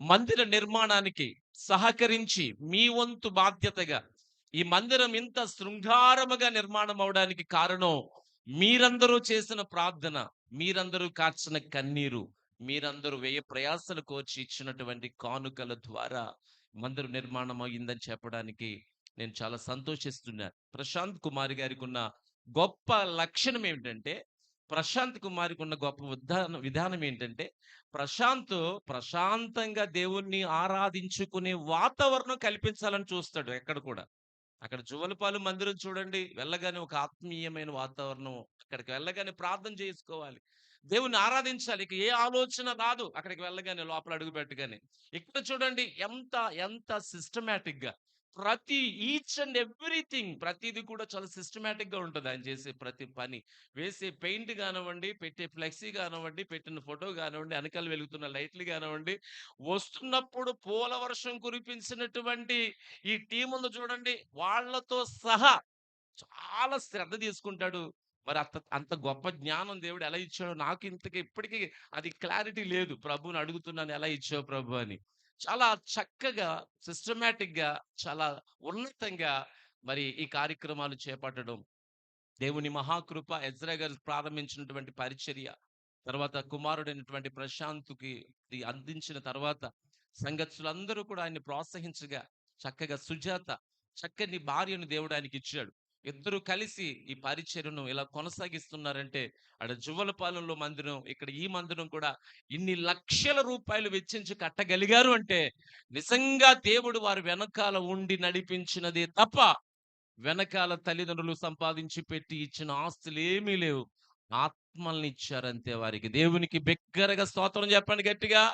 మందిర నిర్మాణానికి సహకరించి మీ వంతు బాధ్యతగా ఈ మందిరం ఇంత శృంగారముగా నిర్మాణం అవడానికి కారణం మీరందరూ చేసిన ప్రార్థన మీరందరూ కార్చిన కన్నీరు మీరందరూ వేయ ప్రయాసలు కోర్చి ఇచ్చినటువంటి కానుకల ద్వారా మందిరం నిర్మాణం అయిందని చెప్పడానికి నేను చాలా సంతోషిస్తున్నాను ప్రశాంత్ కుమార్ గారికి ఉన్న గొప్ప లక్షణం ఏమిటంటే ప్రశాంత్ కుమార్కి ఉన్న గొప్ప విధానం విధానం ఏంటంటే ప్రశాంత్ ప్రశాంతంగా దేవుణ్ణి ఆరాధించుకునే వాతావరణం కల్పించాలని చూస్తాడు ఎక్కడ కూడా. అక్కడ జువలపాలు మందిరం చూడండి వెళ్ళగానే ఒక ఆత్మీయమైన వాతావరణం అక్కడికి వెళ్ళగానే ప్రార్థన చేసుకోవాలి. దేవుని ఆరాధించాలి. ఇక ఏ ఆలోచన రాదు అక్కడికి వెళ్ళగానే లోపల అడుగు పెట్టగానే. ఇక్కడ చూడండి ఎంత ఎంత సిస్టమేటిక్గా ప్రతి ఈచ్ అండ్ ఎవ్రీథింగ్ ప్రతిది కూడా చాలా సిస్టమేటిక్గా ఉంటుంది. ఆయన చేసే ప్రతి పని. వేసే పెయింట్ కానివ్వండి పెట్టే ఫ్లెక్సీ కానివ్వండి పెట్టిన ఫోటో కానివ్వండి వెనకాల వెలుగుతున్న లైట్లు కానివ్వండి వస్తున్నప్పుడు పూల వర్షం కురిపించినటువంటి ఈ టీం ఉంది చూడండి. వాళ్ళతో సహా చాలా శ్రద్ధ తీసుకుంటాడు. మరి అంత అంత గొప్ప జ్ఞానం దేవుడు ఎలా ఇచ్చాడో నాకు ఇంతకి ఇప్పటికీ అది క్లారిటీ లేదు. ప్రభుని అడుగుతున్నాను ఎలా ఇచ్చావు ప్రభు? అని. చాలా చక్కగా సిస్టమేటిక్గా చాలా ఉన్నతంగా మరి ఈ కార్యక్రమాలు చేపట్టడం దేవుని మహాకృప ఎజ్రా గారు ప్రారంభించినటువంటి పరిచర్య తర్వాత కుమారుడైనటువంటి ప్రశాంత్కి అందించిన తర్వాత సంగతులందరూ కూడా ఆయన్ని ప్రోత్సహించగా చక్కగా సుజాత చక్కని భార్యను దేవుడు ఆయనకి ఇచ్చాడు ఇద్దరు కలిసి ఈ పరిచర్యను ఇలా కొనసాగిస్తున్నారంటే అక్కడ జువ్వలపాలెంలో మందిరం ఇక్కడ ఈ మందిరం కూడా ఇన్ని లక్షల రూపాయలు వెచ్చించి కట్టగలిగారు అంటే నిజంగా దేవుడు వారి వెనకాల ఉండి నడిపించినదే తప్ప వెనకాల తల్లిదండ్రులు సంపాదించి పెట్టి ఇచ్చిన ఆస్తులు ఏమీ లేవు. ఆత్మల్ని ఇచ్చారంతే వారికి. దేవునికి బిగ్గరగా స్తోత్రం చెప్పండి గట్టిగా.